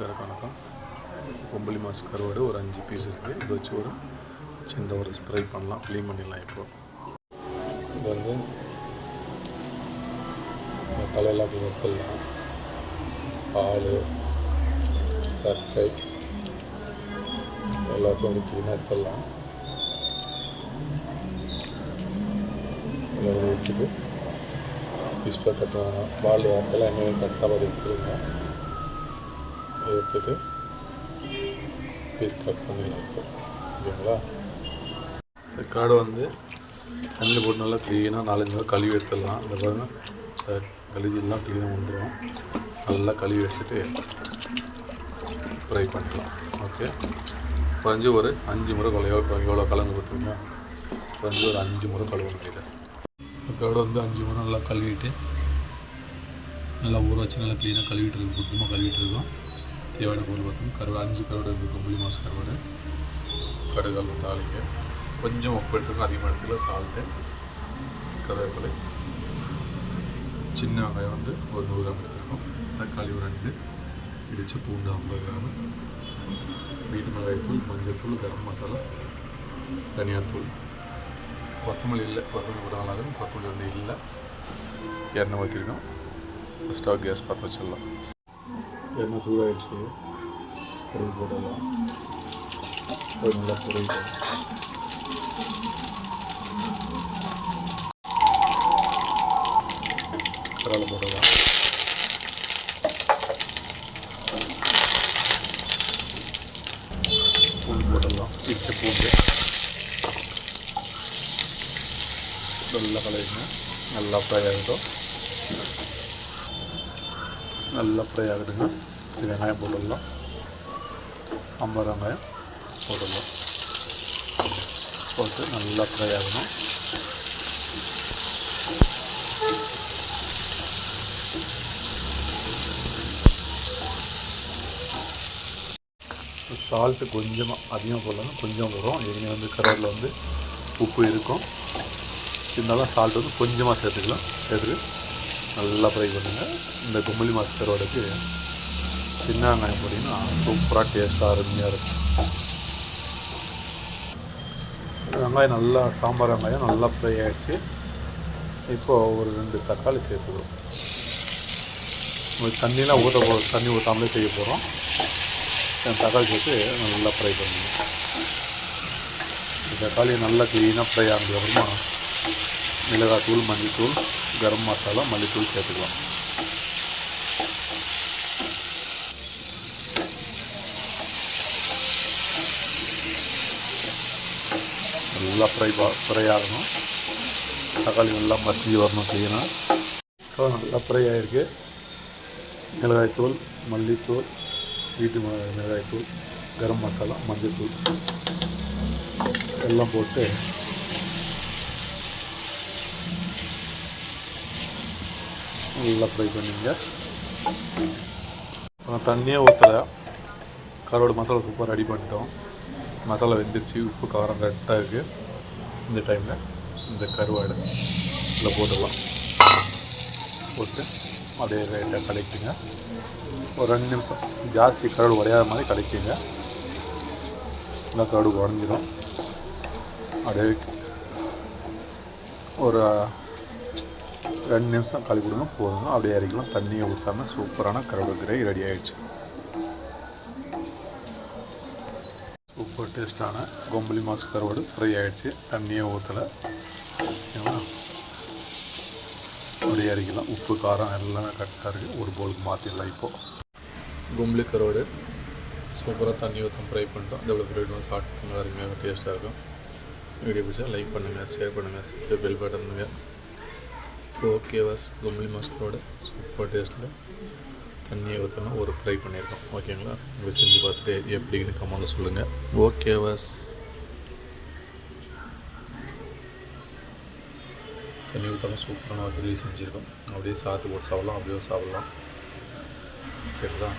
எல்லாருக்கும் வணக்கம். கொம்பளி மாஸ் கருவாடு ஒரு அஞ்சு பீஸ் இருக்குது இதை வச்சு ஒரு சின்ன ஒரு ஸ்ப்ரை பண்ணலாம். க்ளீன் பண்ணிடலாம் இப்போ. இது வந்து தலையெல்லாம் எடுத்துடலாம் பால் தட்டை எல்லாத்தையும் வந்து க்ளீனாக எடுத்துடலாம். எல்லாம் வச்சுட்டு பீஸ் பேக் பால் யாருக்கெல்லாம் என்னென்ன கரெக்டாக எடுத்துருங்க. எடுத்துட்டு பீஸ் கட் பண்ணிடலாம் இப்போ ஓகேங்களா இந்த காடை வந்து தண்ணியில் போட்டு நல்லா க்ளீனாக நாலஞ்சு நாள் கழுவி எடுத்துடலாம் இந்த பாருங்கள் கழிஞ்செல்லாம் க்ளீனாக வந்துடும் நல்லா கழுவி எடுத்துட்டு ஃப்ரை பண்ணிக்கலாம் ஓகே குறைஞ்சி ஒரு அஞ்சு முறை கொலையோ எவ்வளோ கலந்து போட்டுருங்க குறைஞ்சி ஒரு அஞ்சு முறை கழுவணும் இதை காடை வந்து அஞ்சு முறை நல்லா கழுவிட்டு நல்லா ஊற வச்சு நல்லா க்ளீனாக கழுவிட்டு இருக்கோம் சுத்தமாக கழுவிட்டு இருக்கோம் தேவையான பொருள் பார்த்தோம் கருவாடு அஞ்சு கருவாடு இருக்குது கொம்பளி மாசு கருவாடு கடுகால் தாளிங்க கொஞ்சம் உப்பு எடுத்துக்கணும் அதிகமாக எடுத்துக்கலாம் சால்ட்டு கருவேப்பிலை சின்ன வெங்காயம் வந்து ஒரு நூறு கிராம் எடுத்துருக்கோம் தக்காளி ஒரு ரெண்டு இடித்த பூண்டு ஐம்பது கிராம் வீட்டு மிளகாய்த்தூள் மஞ்சள்தூள் கரம் மசாலா தனியாத்தூள் கொத்தமல்லி இல்லை கொத்தமல்லி கூட நல்லாயிருக்கும் கொத்தமல்லி வந்து இல்லை எண்ணெய் ஊற்றிருக்கோம் ஸ்டவ் கேஸ் பற்ற வச்சிடலாம் எண்ணெய் சூடாகிடுச்சு கடுகு போடலாம் அது நல்லா பொரியும் கரால போடலாம் பூண்டு போடலாம் இடிச்ச பூண்டு நல்லா கலையுங்க நல்லா ஃப்ரை ஆகிடும் நல்லா ஃப்ரை ஆகுதுங்க வெங்காயம் போட்டுடலாம். சாம்பார் வெங்காயம் போட்டுடலாம். போட்டு நல்லா ஃப்ரை ஆகணும். சால்ட்டு கொஞ்சமாக அதிகமாக போடலாம் கொஞ்சம் வரும். ஏற்கனவே வந்து கருவாடில் வந்து உப்பு இருக்கும். இருந்தாலும் சால்ட் வந்து கொஞ்சமாக சேர்த்துக்கலாம். சேர்த்துட்டு நல்லா ஃப்ரை பண்ணுங்கள் இந்த கும்பலி மாஸ் சின்ன வெங்காயம் போட்டிங்கன்னா சூப்பராக டேஸ்ட்டாக அருமையாக இருக்கும். வெங்காயம் நல்லா சாம்பார் வெங்காயம் நல்லா ஃப்ரை ஆகிடுச்சு இப்போது ஒரு ரெண்டு தக்காளி சேர்த்துக்கிறோம். தண்ணியெலாம் தண்ணிலாம் ஊற்ற போ தண்ணி ஊற்றாமலே செய்ய போகிறோம் தக்காளி சேர்த்து நல்லா ஃப்ரை பண்ணுங்க. தக்காளி நல்லா க்ளீனாக ஃப்ரை ஆனதுக்கப்புறமா மிளகாத்தூள் மல்லித்தூள் கரம் மசாலா மல்லித்தூள் சேர்த்துக்கலாம். நல்லா ஃப்ரை ஃப்ரை ஆகணும். தக்காளி நல்லா மசிஞ்சு வரணும் செய்யணும். ஸோ நல்லா ஃப்ரை ஆகிருக்கு மிளகாய்த்தூள் மல்லித்தூள் வீட்டு மிளகாய்த்தூள் கரம் மசாலா மஞ்சள்தூள் எல்லாம் போட்டு நல்லா ஃப்ரை பண்ணிங்க அப்புறம் தண்ணியே ஊற்றலை கருவாடு மசாலா சூப்பர் ரெடி பண்ணிட்டோம். மசாலா வெந்துருச்சு உப்பு காரம் கரெக்டாக இருக்குது இந்த டைமில் இந்த கருவாடு இதில் போட்டுடலாம். போட்டு அப்படியே லைட்டாக கலக்கிங்க ஒரு ரெண்டு நிமிஷம். ஜாஸ்தி கருவாடு உடையாத மாதிரி கலக்கிங்க நல்லா கருவாடு உடஞ்சிடும் அப்படியே ஒரு ரெண்டு நிமிஷம் கழுவி கொடுங்க போதுங்க. அப்படியே இறக்கலாம் தண்ணியை ஊற்றாம சூப்பரான கருவாடு கிரேவி ரெடி ஆகிடுச்சு சூப்பர் டேஸ்ட்டான கொம்பளி மாசு கருவாடு ஃப்ரை ஆகிடுச்சு தண்ணியை ஊற்றலை ஓகேவா அப்படியே இறக்கலாம் உப்பு காரம் எல்லாமே கரெக்டாக இருக்குது ஒரு போலுக்கு மாற்றிடலாம் இப்போது கொம்பளி கருவாடு சூப்பராக தண்ணி ஊற்றம் ஃப்ரை பண்ணிட்டோம். இந்த ஃப்ரை பண்ணி சாப்பிட்டு அருமையாக டேஸ்ட்டாக இருக்கும். வீடியோ பிடிச்சா லைக் பண்ணுங்கள் ஷேர் பண்ணுங்கள் பெல் பட்டன் பண்ணுங்கள் ஓகேவாஸ் கும்பலி சூப்பர் டேஸ்ட்டில் தண்ணியை ஊற்றணும் ஒரு ஃப்ரை பண்ணியிருக்கோம். ஓகேங்களா? இதை செஞ்சு பார்த்துட்டு எப்படின்னு கமெண்ட்டில் சொல்லுங்கள் ஓகேவாஸ் தண்ணி ஊற்றாமல் சூப்பரான கிரேவி செஞ்சுருக்கோம். அப்படியே சாத்து போட்டு சாப்பிட்லாம் அப்படியே சாப்பிட்லாம் ஓகேங்களா